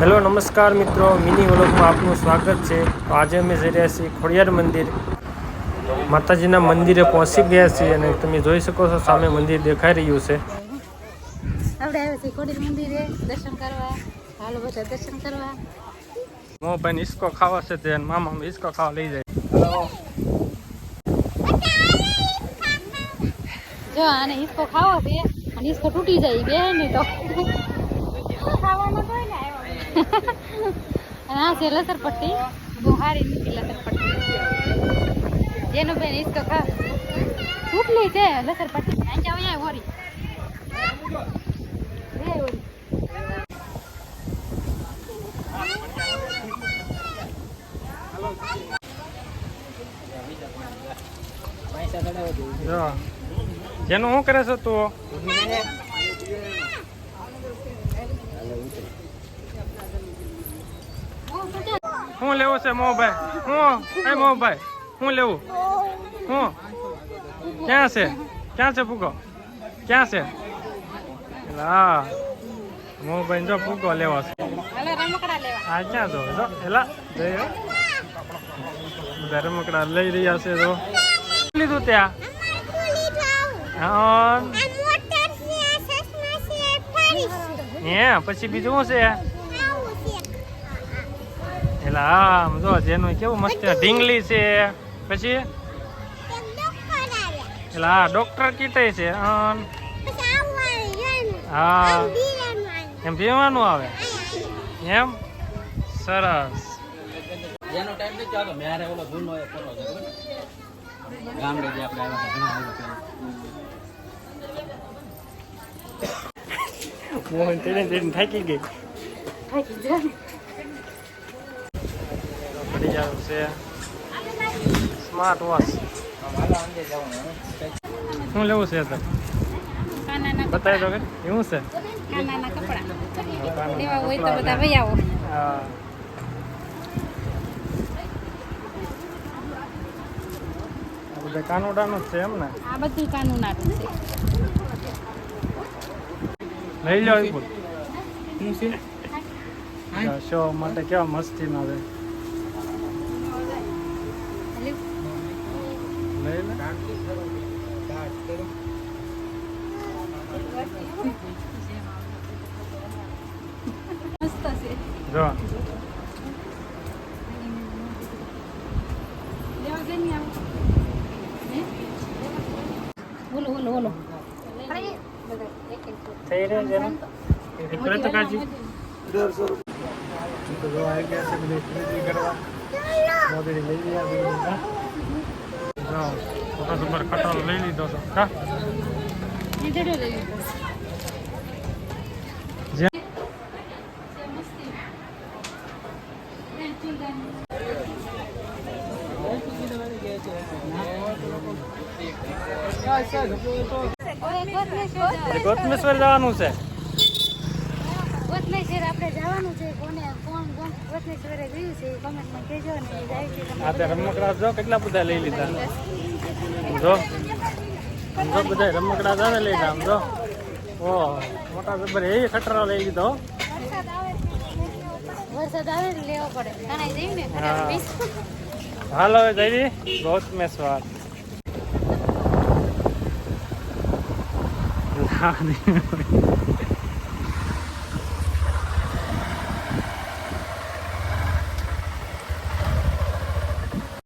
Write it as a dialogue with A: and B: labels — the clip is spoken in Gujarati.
A: હેલો નમસ્કાર મિત્રો. મિની વ્લોગમાં આપનું સ્વાગત છે. તો આજે અમે જઈ રહ્યા છીએ ખોડિયાર મંદિર. માતાજીના મંદિરે પહોંચી ગયા છીએ અને તમે જોઈ શકો છો સામે મંદિર દેખાઈ રહ્યું છે.
B: આપણે મંદિરે. દર્શન કરવા. હાલો બધા દર્શન કરવા.
A: મોભાઈ ઈસકો ખાવા છે તે મામા ઈસકો ખાવા લઈ જાય.
B: જો આને હિસકો ખાવો છે. અને હિસકો તૂટી જાય બે ને તો. ખાવાનું તો ને અને આ છે લસરપટ્ટી બહુ સારી નીકળી લસર પટ્ટી જેનું બેન હિસકો ખા તૂટલી છે લસરપટ્ટી પટ્ટી આઈ જાવ અહીંયા
A: જો જેનું શું કરે છે તું શું લેવું છે મોભાઈ? હું? એ મોભાઈ હું લેવું? હું? ક્યાં છે? ક્યાં છે ફૂગો? ક્યાં છે? હા મોભાઈ જો ફૂગો લેવો છે. આ ક્યાં જો? જો એલા જઈ બધા રમકડા લઈ રહ્યા છે જો. લીધું ત્યાં? હા. હે પછી બીજું શું છે? એટલે હા આમ જો જેનું કેવું મસ્ત ઢીંગલી છે. પછી? એટલે હા ડોક્ટર કીટે છે અન હા. એમ પીવાનું આવે? એમ? સરસ.
C: જેનો ટાઈમ નથી આવતો મેરે ઓલો ગુનો એ ફોટો ગામડે જે આપણે આવ્યા હતા ઘણા આવ્યા હતા.
A: મોહન તેને તેને થાકી ગઈ.
B: થાકી જાય
A: પડી જાવ છે સ્માર્ટ વોચ શું લેવું છે તો બતાવી દો કે એવું છે
B: કાનાના કપડા લેવા હોય તો બધા વહી આવો
A: હા બધા કાનોડાનું જ છે એમ ને?
B: આ બધું કાનું નાટું છે?
A: લઈ લો એક શો માટે કેવા મસ્તી માં આવે જો?
B: બોલો બોલો બોલો
A: થઈ રહે છે ને? નીકળે તો કાજી તો જો આવી ગયા છે બધી ખરીદી કરવા મોદી લઈ રહ્યા છે બધું, હા? જો ફોટો લઈ લીધો તો કા જે ગોતમેશ્વર જવાનું છે
B: આપણે જવાનું છે કોને કોણ કોણ વતનેશ્વરે જોયું છે કમેન્ટમાં કહેજો ને જાય છે
A: આ રમકડા જો કેટલા બધા લઈ લીધા? જો. જો બધા રમકડા જાવે લઈ આમ જો. ઓ મોટા જબર એ ખટરો લઈ લીધો.
B: વરસાદ આવે ને લેવો પડે. તણાઈ